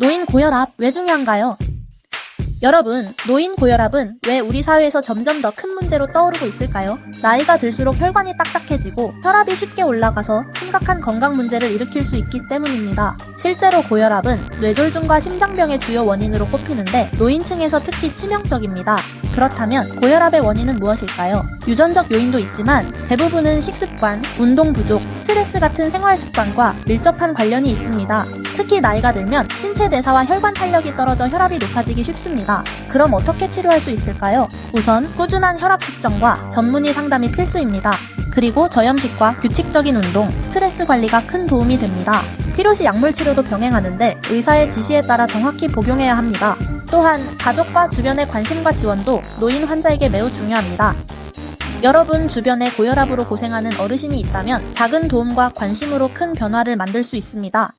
노인 고혈압 왜 중요한가요? 여러분, 노인 고혈압은 왜 우리 사회에서 점점 더 큰 문제로 떠오르고 있을까요? 나이가 들수록 혈관이 딱딱해지고 혈압이 쉽게 올라가서 심각한 건강 문제를 일으킬 수 있기 때문입니다. 실제로 고혈압은 뇌졸중과 심장병의 주요 원인으로 꼽히는데 노인층에서 특히 치명적입니다. 그렇다면 고혈압의 원인은 무엇일까요? 유전적 요인도 있지만 대부분은 식습관, 운동 부족, 스트레스 같은 생활 습관과 밀접한 관련이 있습니다. 특히 나이가 들면 신체 대사와 혈관 탄력이 떨어져 혈압이 높아지기 쉽습니다. 그럼 어떻게 치료할 수 있을까요? 우선 꾸준한 혈압 측정과 전문의 상담이 필수입니다. 그리고 저염식과 규칙적인 운동, 스트레스 관리가 큰 도움이 됩니다. 필요시 약물 치료도 병행하는데 의사의 지시에 따라 정확히 복용해야 합니다. 또한 가족과 주변의 관심과 지원도 노인 환자에게 매우 중요합니다. 여러분 주변에 고혈압으로 고생하는 어르신이 있다면 작은 도움과 관심으로 큰 변화를 만들 수 있습니다.